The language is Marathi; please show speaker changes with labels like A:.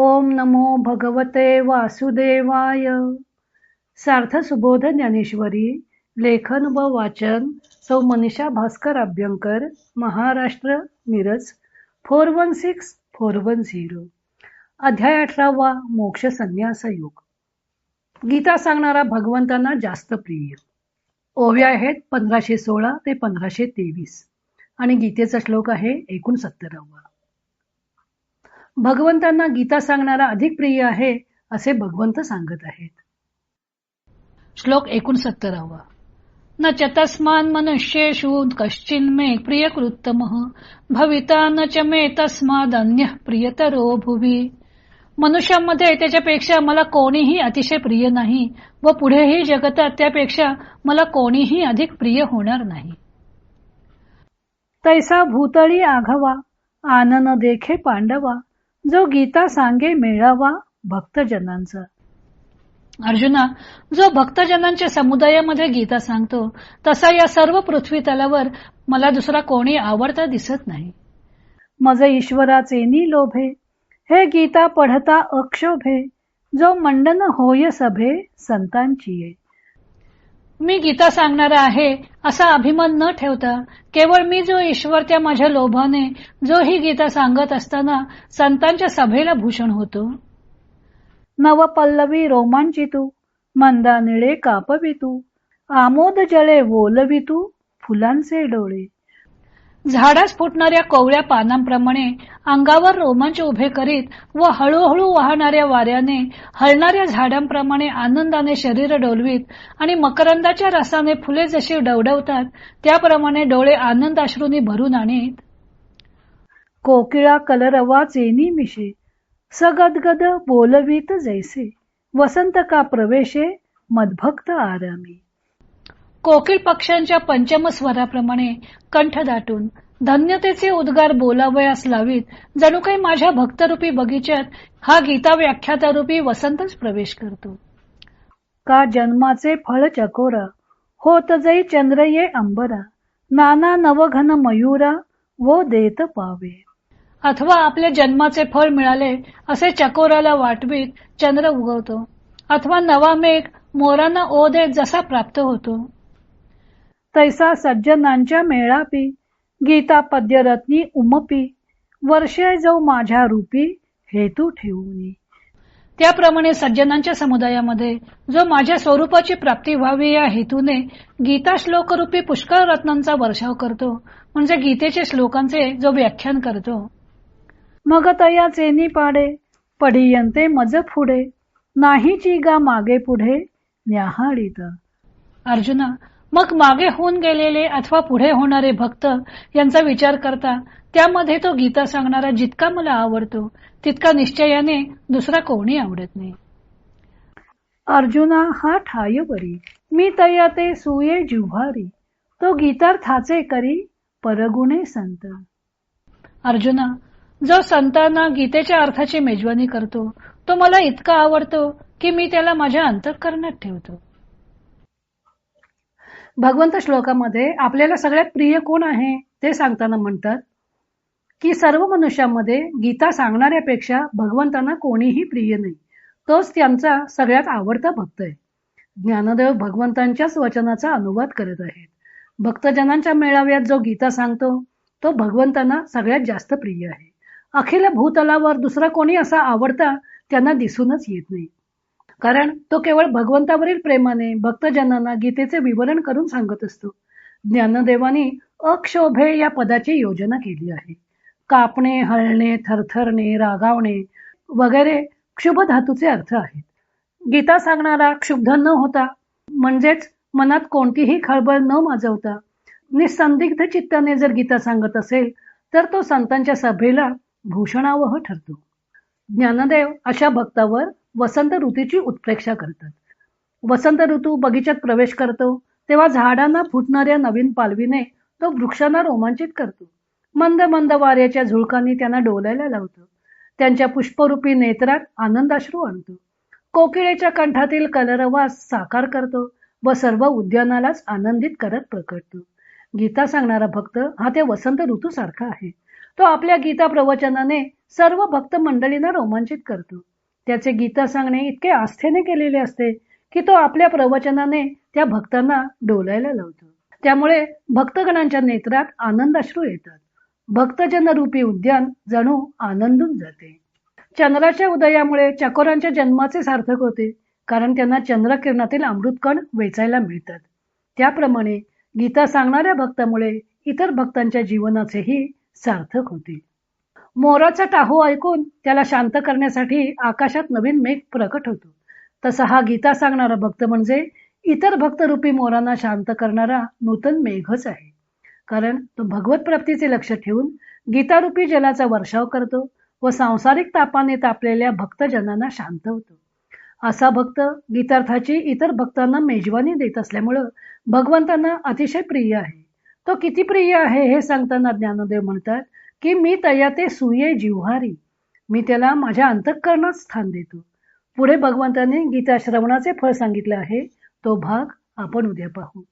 A: ओम नमो भगवते वासुदेवाय. सार्थ सुबोध ज्ञानेश्वरी लेखन व वाचन सौ Manisha Bhaskar Abhyankar Maharashtra Miraj four one six four one zero. अध्याय अठरावा मोक्ष संन्यास योग. गीता सांगणारा भगवंतांना जास्त प्रिय. ओव्या आहेत पंधराशे सोळा ते पंधराशे तेवीस. आणि गीतेचा श्लोक आहे एकोणसत्तरावा. भगवंतांना गीता सांगणारा अधिक प्रिय आहे असे भगवंत सांगत आहेत.
B: श्लोक एकोणसत्तरावा. न च तस्मान मनुष्येषु कश्चिन मे प्रियकृत्तम भविता न च मे तस्माद अन्य प्रियतरो भुवी। मनुष्यामध्ये त्याच्यापेक्षा मला कोणीही अतिशय प्रिय नाही व पुढेही जगतात त्यापेक्षा मला कोणीही अधिक प्रिय होणार नाही.
A: तैसा भूतळी आघवा आनन देखे पांडवा जो गीता सांगे मेळावा भक्तजनांचा.
B: अर्जुना जो भक्तजनांच्या समुदायामध्ये गीता सांगतो तसा या सर्व पृथ्वी तलावर मला दुसरा कोणी आवडता दिसत नाही.
A: मज ईश्वराचे नी लोभे हे गीता पढता अक्षोभे जो मंडन होय सभे संतांची
B: मी गीता सांगणारा आहे असा अभिमान न ठेवता केवळ मी जो ईश्वर त्या माझ्या लोभाने जो ही गीता सांगत असताना संतांच्या सभेला भूषण होतो.
A: नव पल्लवी रोमांचितू मंदा निळे कापवितू आमोद जळे वोलवितू फुलांचे डोळे.
B: झाडास फुटणाऱ्या कोवळ्या पानांप्रमाणे अंगावर रोमांच उभे करीत व हळूहळू वाहणाऱ्या वाऱ्याने हलणाऱ्या झाडांप्रमाणे आनंदाने शरीर डोलवीत आणि मकरंदाच्या रसाने फुले जशी डवडवतात त्याप्रमाणे डोळे आनंदाश्रूंनी भरून आणीत.
A: कोकिळा कलरवा चेनी मिशे सगदगद बोलवीत जैसे वसंत का प्रवेशे मदभक्त आरामी.
B: कोकिळ पक्ष्यांच्या पंचम स्वराप्रमाणे कंठ दाटून धन्यतेचे उद्गार बोलावयास लावीत जणू काही माझ्या भक्तरूपी बगीच्यात हा गीता व्याख्यातारूपी वसंतच प्रवेश करतो.
A: का जन्माचे फळ चकोरा होत जै चंद्र ये अंबरा नाना नवघन मयुरा वो देत पावे.
B: अथवा आपल्या जन्माचे फळ मिळाले असे चकोराला वाटवीत चंद्र उगवतो. अथवा नवा मेघ मोरांना ओ देत जसा प्राप्त होतो.
A: तैसा सज्जनांच्या मेळापी गीता पद्यरत्नी उमपी वर्षे जो माझ्या रूपी हेतू ठेवून.
B: त्याप्रमाणे सज्जनांच्या समुदायामध्ये जो माझ्या स्वरूपाची प्राप्ती व्हावी या हेतूने गीता श्लोकरूपी पुष्कळ रत्नांचा वर्षाव करतो म्हणजे गीतेचे श्लोकांचे जो व्याख्यान करतो.
A: मग तया चेनी पाडे पडियंते मज पुढे नाहीची गा मागे पुढे न्याहाळीत.
B: अर्जुना मग मागे होऊन गेलेले अथवा पुढे होणारे भक्त यांचा विचार करता त्यामध्ये तो गीता सांगणारा जितका मला आवडतो तितका निश्चयाने दुसरा कोणी आवडत नाही.
A: अर्जुना हा ठाय बरी मी तया ते सुये जुव्हारी तो गीतार्थाचे करी परगुणे संत.
B: अर्जुना जो संतांना गीतेच्या अर्थाची मेजवानी करतो तो मला इतका आवडतो की मी त्याला माझ्या अंतःकरणात ठेवतो.
A: भगवंत श्लोकामध्ये आपल्याला सगळ्यात प्रिय कोण आहे ते सांगताना म्हणतात की सर्व मनुष्यामध्ये गीता सांगणाऱ्यापेक्षा भगवंतांना कोणीही प्रिय नाही. तोच त्यांचा सगळ्यात आवडता भक्त आहे. ज्ञानदेव भगवंतांच्याच वचनाचा अनुवाद करत आहेत. भक्तजनांच्या मेळाव्यात जो गीता सांगतो तो भगवंतांना सगळ्यात जास्त प्रिय आहे. अखिल भूतलावर दुसरा कोणी असा आवडता त्यांना दिसूनच येत नाही. कारण तो केवळ भगवंतावरील प्रेमाने भक्तजनांना गीतेचे विवरण करून सांगत असतो. ज्ञानदेवाने अक्षोभे या पदाची योजना केली आहे. कापणे हळणे थरथरणे रागावणे वगैरे क्षुभ धातूचे अर्थ आहेत. गीता सांगणारा क्षुब्ध न होता म्हणजेच मनात कोणतीही खळबळ न माजवता निसंदिग्ध चित्ताने जर गीता सांगत असेल तर तो संतांच्या सभेला भूषणावह ठरतो. ज्ञानदेव अशा भक्तावर वसंत ऋतूची उत्प्रेक्षा करतात. वसंत ऋतू बगीच्यात प्रवेश करतो तेव्हा झाडांना फुटणाऱ्या नवीन पालवीने तो वृक्षांना रोमांचित करतो. मंद मंद वाऱ्याच्या झुळकांनी त्यांना डोलायला लावतो. त्यांच्या पुष्परूपी नेत्रात आनंदाश्रू आणतो. कोकिळेच्या कंठातील कलरवास साकार करतो व सर्व उद्यानालाच आनंदित करत प्रकटतो. गीता सांगणारा भक्त हा त्या वसंत ऋतू सारखा आहे. तो आपल्या गीता प्रवचनाने सर्व भक्त मंडळींना रोमांचित करतो. त्याचे गीता सांगणे इतके आस्थेने केलेले असते की तो आपल्या प्रवचनाने त्या भक्तांना डोलायला लावतो. त्यामुळे भक्तगणांच्या नेत्रात आनंदाश्रू येतात. भक्तजन रूपी उद्यान जणू आनंदून जाते. चंद्राच्या उदयामुळे चकोरांच्या जन्माचे सार्थक होते कारण त्यांना चंद्रकिरणातील अमृतकण वेचायला मिळतात. त्याप्रमाणे गीता सांगणाऱ्या भक्तामुळे इतर भक्तांच्या जीवनाचेही सार्थक होते मोराचा टाहू ऐकून त्याला शांत करण्यासाठी आकाशात नवीन मेघ प्रकट होतो. तसा हा गीता सांगणारा भक्त म्हणजे इतर भक्तरूपी मोरांना शांत करणारा नूतन मेघच आहे. कारण तो भगवत प्राप्तीचे लक्ष ठेवून गीतारूपी जलाचा वर्षाव करतो व सांसारिक तापाने तापलेल्या भक्तजनांना शांत होतो. असा भक्त गीतार्थाची इतर भक्तांना मेजवानी देत असल्यामुळं भगवंतांना अतिशय प्रिय आहे. तो किती प्रिय आहे हे सांगताना ज्ञानदेव म्हणतात की मी तया ते सुये जिव्हारी. मी त्याला माझ्या अंतःकरणात स्थान देतो. पुढे भगवंतांनी गीता श्रवणाचे फळ सांगितले आहे. तो भाग आपण उद्या पाहू.